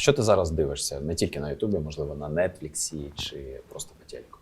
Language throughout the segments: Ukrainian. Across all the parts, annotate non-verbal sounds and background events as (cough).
що ти зараз дивишся? Не тільки на Ютубі, можливо, на Нетфліксі чи просто по телеку?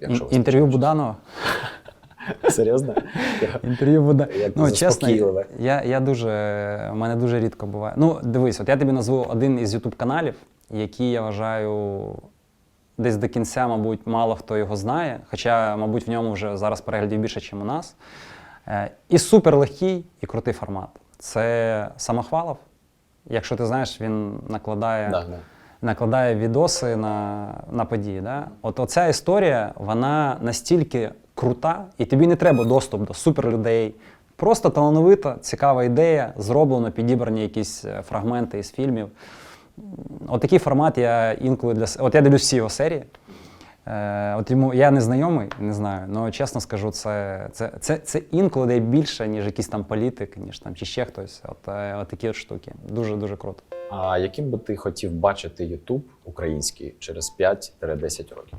Якщо ви Інтерв'ю Буданова. (laughs) Серйозно? Інтерв'ю буде. Як Ну, чесно, заспокійливе. я, я дуже, у мене дуже рідко буває. Ну, дивись, от я тобі назву один із Ютуб каналів, який я вважаю десь до кінця, мабуть, мало хто його знає. Хоча, мабуть, в ньому вже зараз переглядів більше, ніж у нас. Е, І супер легкий і крутий формат. Це самохвалов. Якщо ти знаєш, він накладає Да, да. накладає відоси на, на події. Да? От оця історія, вона настільки крута, і тобі не треба доступ до суперлюдей. Просто талановита, цікава ідея, зроблено, підібрані якісь е, фрагменти із фільмів. М, От формат я інколи для От я дивлюсь всі його серії. Е, от йому я не знайомий, не знаю, але чесно скажу, це, це, це, це інколи дає більше, ніж якийсь там політик, ніж там чи ще хтось. От, е, от такі от штуки. Дуже дуже круто. А яким би ти хотів бачити Ютуб український через 5-10 років?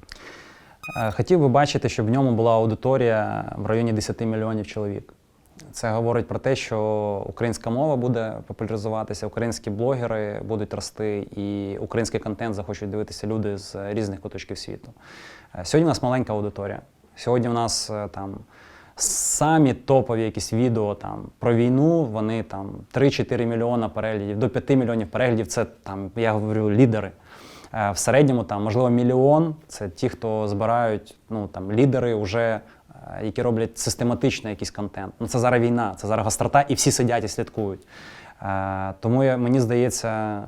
Е, Хотів би бачити, щоб в ньому була аудиторія в районі 10 мільйонів чоловік. Це говорить про те, що українська мова буде популяризуватися, українські блогери будуть рости, і український контент захочуть дивитися люди з різних куточків світу. Е, Сьогодні у нас маленька аудиторія. Сьогодні у нас е, там самі топові якісь відео там про війну. Вони там 3-4 мільйона переглядів, до 5 мільйонів переглядів. Це там, я говорю, лідери. Е, В середньому там можливо мільйон. Це ті, хто збирають ну там лідери, вже які роблять систематично якийсь контент. Ну це зараз війна, це зараз гострота, і всі сидять і слідкують. Е, Тому я, мені здається,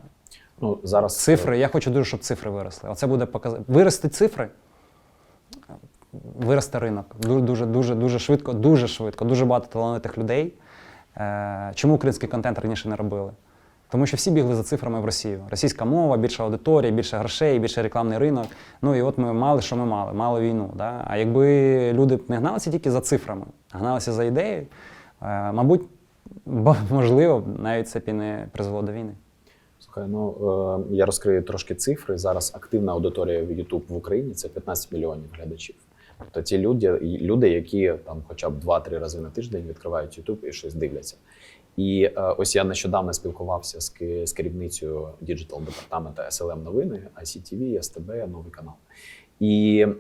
Ну, зараз цифри. Я хочу дуже, щоб цифри виросли. Оце буде показати. Вирости цифри, виросте ринок. Дуже, дуже, дуже, дуже швидко, дуже швидко, дуже багато талановитих людей. Е, Чому український контент раніше не робили? Тому що всі бігли за цифрами в Росію. Російська мова, більша аудиторія, більше грошей, більше рекламний ринок. Ну і от ми мали, що ми мали, мали війну. Да? А якби люди не гналися тільки за цифрами, а гналися за ідеєю, е, мабуть, можливо, навіть це б і не призвело до війни. Слухай, ну е, я розкрию трошки цифри. Зараз активна аудиторія в YouTube в Україні це 15 мільйонів глядачів. Тобто ті люди, люди, які там хоча б 2-3 рази на тиждень відкривають YouTube і щось дивляться. І е, ось я нещодавно спілкувався з, з керівницею діджитал департаменту SLM новини, ICTV, СТБ, новий канал. І е,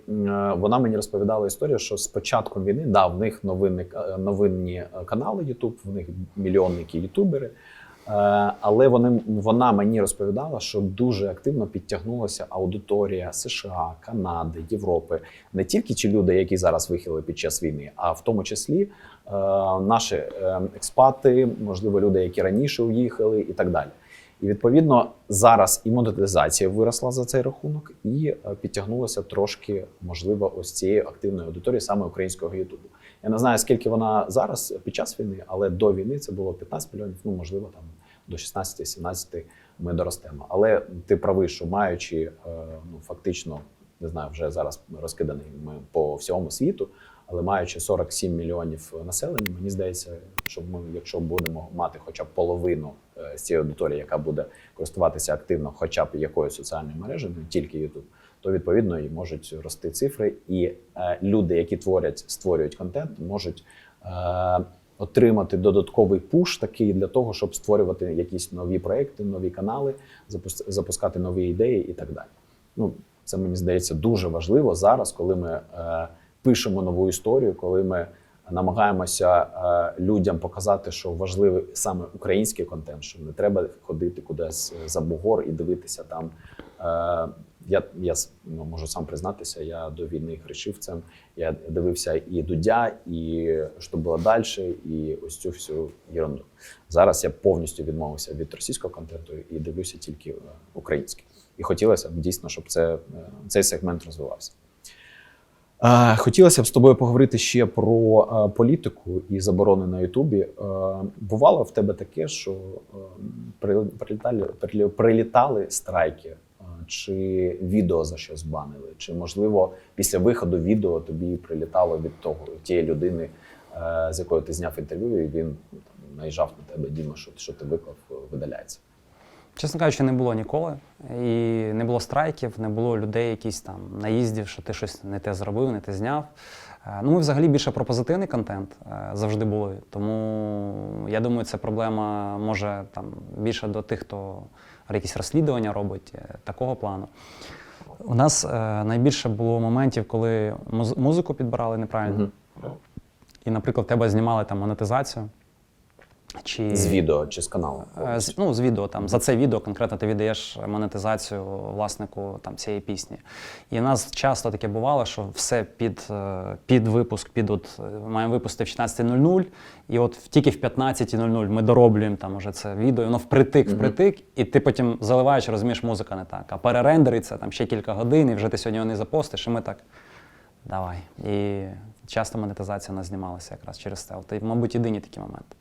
вона мені розповідала історію, що з початком війни да, в них новинні, е, новинні е, канали YouTube, в них мільйонники ютубери. Е, Але вони, вона мені розповідала, що дуже активно підтягнулася аудиторія США, Канади, Європи. Не тільки ті люди, які зараз вихили під час війни, а в тому числі е, наші е, експати, можливо, люди, які раніше уїхали, і так далі. І відповідно зараз і монетизація виросла за цей рахунок, і підтягнулася трошки, можливо, ось цієї активної аудиторії саме українського Ютубу. Я не знаю, скільки вона зараз під час війни, але до війни це було 15 мільйонів, ну можливо, там до 16-17 ми доростемо. Але ти правий, що маючи е, ну фактично, не знаю, вже зараз розкиданий ми по всьому світу, але маючи 47 мільйонів населення, мені здається, що ми, якщо будемо мати хоча б половину е, з цієї аудиторії, яка буде користуватися активно, хоча б якоюсь соціальною мережею, не тільки YouTube, то відповідно і можуть рости цифри, і е, люди, які творять, створюють контент, можуть е, отримати додатковий пуш такий для того, щоб створювати якісь нові проекти, нові канали, запус- запускати нові ідеї і так далі. Ну, це мені здається дуже важливо зараз, коли ми е, пишемо нову історію, коли ми намагаємося е, людям показати, що важливий саме український контент, що не треба ходити кудись за бугор і дивитися там. Е, я, я ну, можу сам признатися, я до війни грішив цим. Я дивився і Дудя, і що було далі, і ось цю всю ерунду. Зараз я повністю відмовився від російського контенту і дивлюся тільки е, український. І хотілося б дійсно, щоб це, е, цей сегмент розвивався. Хотілося б з тобою поговорити ще про е, політику і заборони на Ютубі. Бувало в тебе таке, що прилітали, прилітали страйки, чи відео за щось банили, чи можливо після виходу відео тобі прилітало від того тієї людини, е, з якою ти зняв інтерв'ю, і він ну, там, наїжджав на тебе, Діма, що, що ти виклав, е, видаляється. Чесно кажучи, не було ніколи. І не було страйків, не було людей, якісь там наїздів, що ти щось не те зробив, не те зняв. Е, Ну, ми взагалі більше про позитивний контент завжди були. Тому я думаю, це проблема може там більше до тих, хто якісь розслідування робить е, такого плану. У нас е, найбільше було моментів, коли муз- музику підбирали неправильно. І, наприклад, тебе знімали там монетизацію. Чи... З відео чи з каналу? Е, З, ну, з відео там за це відео конкретно ти віддаєш монетизацію власнику там цієї пісні. І в нас часто таке бувало, що все під, е, під випуск, під от е, маємо випустити в 16.00, і от тільки в 15.00 ми дороблюємо там уже це відео, і воно впритик, впритик, і ти потім заливаєш, розумієш, музика не так. А перерендериться там ще кілька годин, і вже ти сьогодні його не запостиш, і ми так. Давай. І часто монетизація у нас знімалася якраз через це. От, і, мабуть, єдині такі моменти.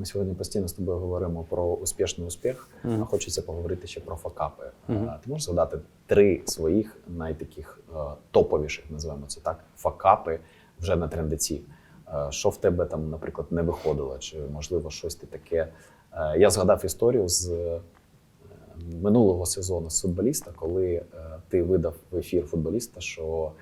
Ми сьогодні постійно з тобою говоримо про успішний успіх, Мгм. а хочеться поговорити ще про факапи. Мгм. А, Ти можеш згадати три своїх найтаких е, топовіших, називаємо це так, факапи вже на трендеці. Е, Що в тебе там, наприклад, не виходило, чи можливо щось ти таке. Я згадав історію з минулого сезону з футболіста, коли ти видав в ефір футболіста, що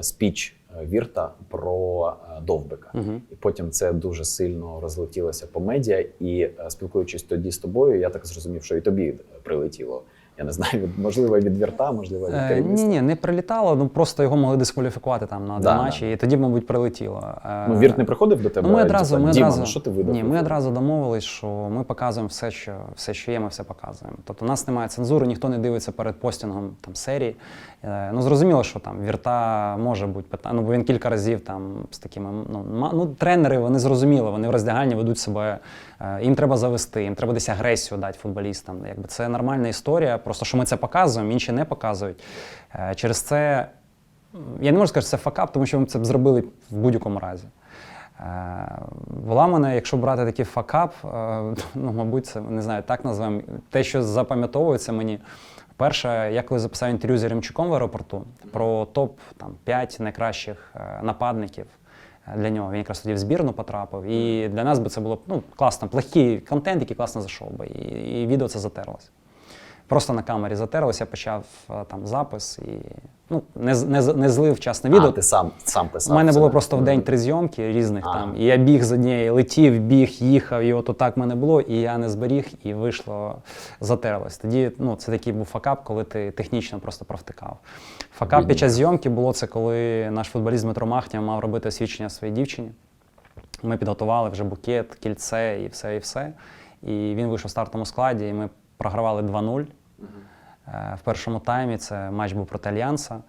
спіч е, Вірта про е, Довбика. угу. І потім це дуже сильно розлетілося по медіа. І е, спілкуючись тоді з тобою, я так зрозумів, що і тобі е, прилетіло. Я не знаю, від, можливо, від вірта, можливо, від Е, ні, ні, не прилітало, ну просто його могли дискваліфікувати там на Да, матч, да. і тоді, мабуть, прилетіло. Е, Ну, вірт не приходив до тебе. Ну, ми одразу, ми Діма, одразу, ну що ти видав? Ні, ми одразу домовились, що ми показуємо все, що, все, що є, ми все показуємо. Тобто у нас немає цензури, ніхто не дивиться перед постінгом там, серії. Е, ну, зрозуміло, що там вірта може бути питання, ну, бо він кілька разів там з такими. Ну, ну, тренери, вони зрозуміли, вони в роздягальні ведуть себе. Е, їм треба завести, їм треба десь агресію дати футболістам. Якби це нормальна історія, просто що ми це показуємо, інші не показують. Е, через це я не можу сказати, що це факап, тому що ми це б зробили в будь-якому разі. Е, Була мене, якщо брати такий факап, (laughs) ну, мабуть, це не знаю, так назвемо. Те, що запам'ятовується мені. Перше, я коли записав інтерв'ю з Ремчуком в аеропорту про топ там, 5 найкращих нападників для нього. Він якраз тоді в збірну потрапив. І для нас би це було ну, класно, плохий контент, який класно зайшов би. І, і відео це затерлося. Просто на камері затерлося, я почав е, там запис і ну, не, не, не злив вчасно відео. А, ти сам, сам У мене було просто в день три зйомки різних Ага. там. І я біг з однієї, летів, біг, їхав, і от так в мене було, і я не зберіг, і вийшло, затерлось. Тоді ну, це такий був факап, коли ти технічно просто провтикав. Факап під час зйомки було це, коли наш футболіст Дмитро Махня мав робити освідчення своїй дівчині. Ми підготували вже букет, кільце і все, і все. І він вийшов в стартовому складі, і ми програвали 2-0. Е, В першому таймі це матч був проти Альянса.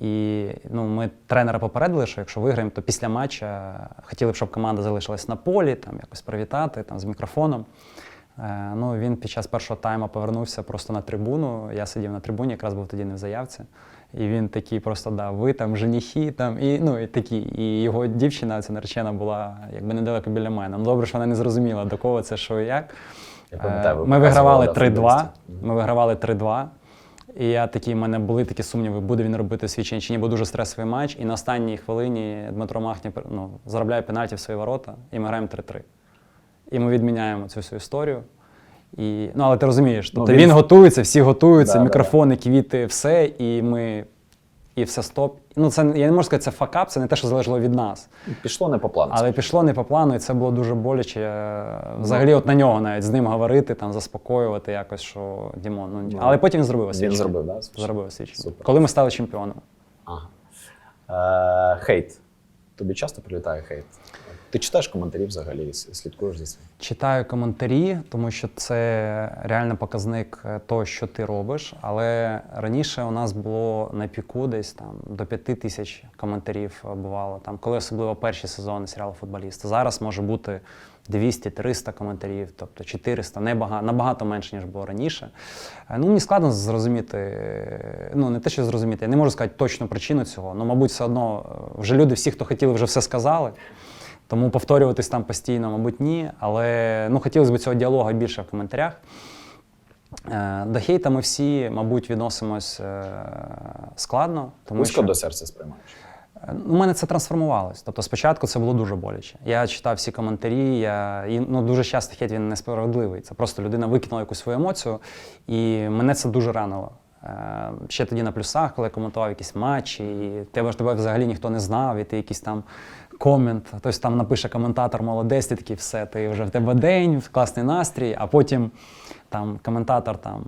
І ну, ми тренера попередили, що якщо виграємо, то після матча хотіли б, щоб команда залишилась на полі, там якось привітати там, з мікрофоном. Е, ну, він під час першого тайму повернувся просто на трибуну. Я сидів на трибуні, якраз був тоді не в заявці. І він такий просто дав, ви там женихи, там, і, ну, і такі. І його дівчина, ця наречена, була якби недалеко біля мене. Ну, добре, що вона не зрозуміла, до кого це, що і як. Я пам'ятаю, ви Е, Ми вигравали 3-2. Ми вигравали 3-2. І я такі, в мене були такі сумніви, буде він робити свідчення чи ні, бо дуже стресовий матч. І на останній хвилині Дмитро Махні ну, заробляє пенальті в свої ворота, і ми граємо 3-3. І ми відміняємо цю всю історію. І, ну, але ти розумієш, Ну, тобто він- він... готується, всі готуються, Да, да, мікрофони, квіти, все, і ми. І все стоп. Ну, це я не можу сказати, це факап, це не те, що залежало від нас. Пішло не по плану. Але пішло не по плану, і це було дуже боляче. Взагалі, от на нього навіть з ним говорити, там заспокоювати якось, що Дімон. Ну, Ну, але потім він зробив Він зробив, да? Зробив освічення. Супер. Коли ми стали чемпіоном. Ага. Е, хейт. Тобі часто прилітає хейт? Ти читаєш коментарі взагалі, слідкуєш за цим? Читаю коментарі, тому що це реально показник е, того, що ти робиш. Але раніше у нас було на піку десь там до п'яти тисяч коментарів е, бувало. Там, коли особливо перші сезони серіалу футболіст. Зараз може бути 200-300 коментарів, тобто 400, небагато, набагато менше, ніж було раніше. Е, Ну, мені складно зрозуміти, ну не те, що зрозуміти, я не можу сказати точну причину цього. Ну, мабуть, все одно вже люди, всі, хто хотіли, вже все сказали. Тому повторюватись там постійно, мабуть, ні. Але ну, хотілося б цього діалогу більше в коментарях. Е, До хейта ми всі, мабуть, відносимось е, складно. Тому Близько що до серця сприймаєш. Е, У мене це трансформувалось. Тобто спочатку це було дуже боляче. Я читав всі коментарі, я, і, ну, дуже часто хейт він несправедливий. Це просто людина викинула якусь свою емоцію, і мене це дуже ранило. Ще тоді на плюсах, коли я коментував якісь матчі, і тебе ж тебе взагалі ніхто не знав, і ти якийсь там комент, хтось там напише коментатор молодець, ти такий все, ти вже в тебе день, класний настрій, а потім там коментатор там.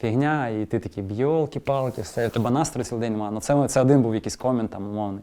Фігня, і ти такий бьолки-палки, все, у тебе настрою цілий день немає. Ну, це, це один був якийсь комент там умовний.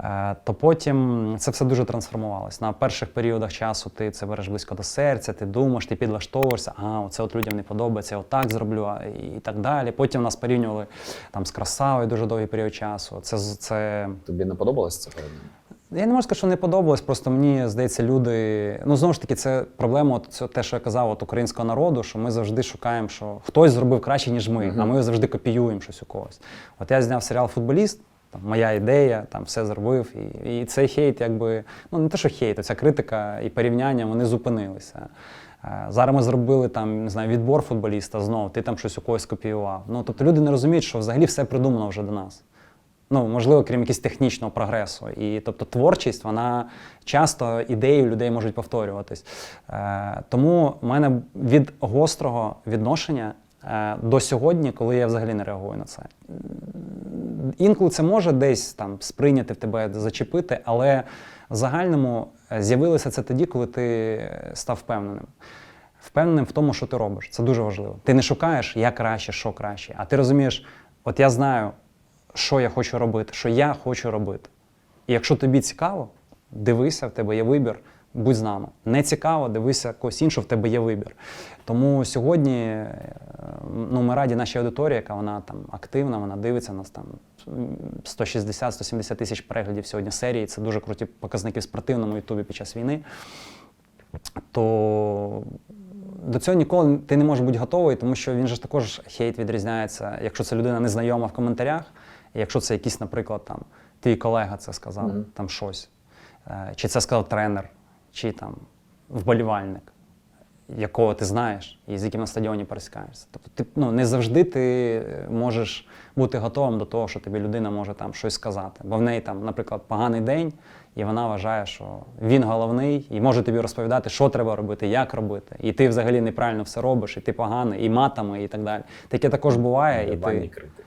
Е, то потім це все дуже трансформувалось. На перших періодах часу ти це береш близько до серця, ти думаєш, ти підлаштовуєшся, а оце от людям не подобається, я отак зроблю і так далі. Потім нас порівнювали там з красавою дуже довгий період часу. Це, це Тобі не подобалось це порівняння? Я не можу сказати, що не подобалось, просто мені здається, люди. Ну знову ж таки, це проблема, от, це те, що я казав, от українського народу, що ми завжди шукаємо, що хтось зробив краще, ніж ми, а ми завжди копіюємо щось у когось. От я зняв серіал Футболіст, там, моя ідея, там все зробив. І, і цей хейт, якби, ну не те, що хейт, а ця критика і порівняння, вони зупинилися. Е, Зараз ми зробили там, не знаю, відбор футболіста знову, ти там щось у когось копіював. Ну, тобто люди не розуміють, що взагалі все придумано вже до нас. Ну, можливо, крім якогось технічного прогресу. І тобто творчість, вона часто ідеї у людей можуть повторюватись. Е, тому в мене від гострого відношення е, до сьогодні, коли я взагалі не реагую на це. Інколи це може десь там сприйняти в тебе, зачепити, але в загальному е, з'явилося це тоді, коли ти став впевненим. Впевненим в тому, що ти робиш. Це дуже важливо. Ти не шукаєш, як краще, що краще, а ти розумієш, от я знаю, що я хочу робити, що я хочу робити. І якщо тобі цікаво, дивися, в тебе є вибір, будь з нами. Не цікаво, дивися когось іншого, в тебе є вибір. Тому сьогодні е, ну, ми раді нашій аудиторії, яка вона там активна, вона дивиться нас там 160-170 тисяч переглядів сьогодні серії. Це дуже круті показники в спортивному Ютубі під час війни. То до цього ніколи ти не можеш бути готовий, тому що він же також хейт відрізняється, якщо це людина незнайома в коментарях, якщо це якийсь, наприклад, там твій колега це сказав, Мгм. там щось, Е, чи це сказав тренер, чи там вболівальник, якого ти знаєш і з яким на стадіоні пересікаєшся. Тобто ти ну, не завжди ти можеш бути готовим до того, що тобі людина може там щось сказати. Бо в неї там, наприклад, поганий день, і вона вважає, що він головний, і може тобі розповідати, що треба робити, як робити. І ти взагалі неправильно все робиш, і ти поганий, і матами, і так далі. Таке також буває. І ти... критики.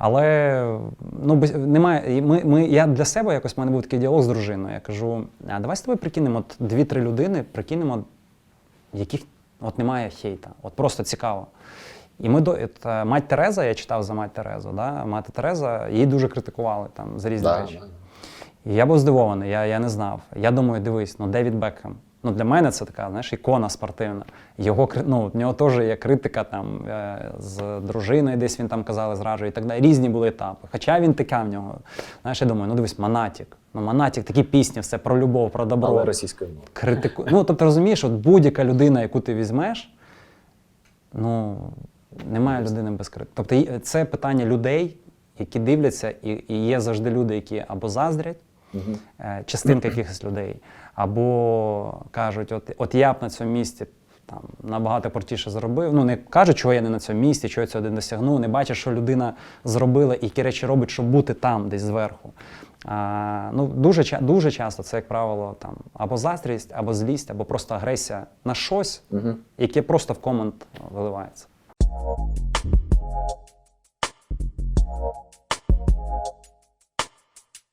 Але ну, немає. Ми, ми, я для себе якось в мене був такий діалог з дружиною. Я кажу: а давай з тобою прикинемо дві-три людини, прикинемо, яких от немає хейта. От просто цікаво. І ми до от, е, мать Тереза, я читав за мать Терезу, да? мать Тереза, її дуже критикували там за різні Да, речі. І я був здивований, я, я не знав. Я думаю, дивись, ну Девід Бекхем. Ну, для мене це така, знаєш, ікона спортивна. Його ну, в нього теж є критика там е, з дружиною, десь він там казали, зраджує і так далі. Різні були етапи. Хоча він така в нього. Знаєш, я думаю, ну дивись, Монатік. Ну, Монатік, такі пісні, все про любов, про добро. Але російською мовою. Критику. Ну, тобто розумієш, от будь-яка людина, яку ти візьмеш, ну, немає людини без критики. Тобто це питання людей, які дивляться, і, і є завжди люди, які або заздрять, е, частинка якихось людей, або кажуть, от от я б на цьому місці там набагато портіше зробив. Ну не кажуть, чого я не на цьому місці, чого я цього не досягнув. Не бачать, що людина зробила і які речі робить, щоб бути там, десь зверху. А, ну, Дуже дуже часто це, як правило, там або заздрість, або злість, або просто агресія на щось, угу. яке просто в комент виливається.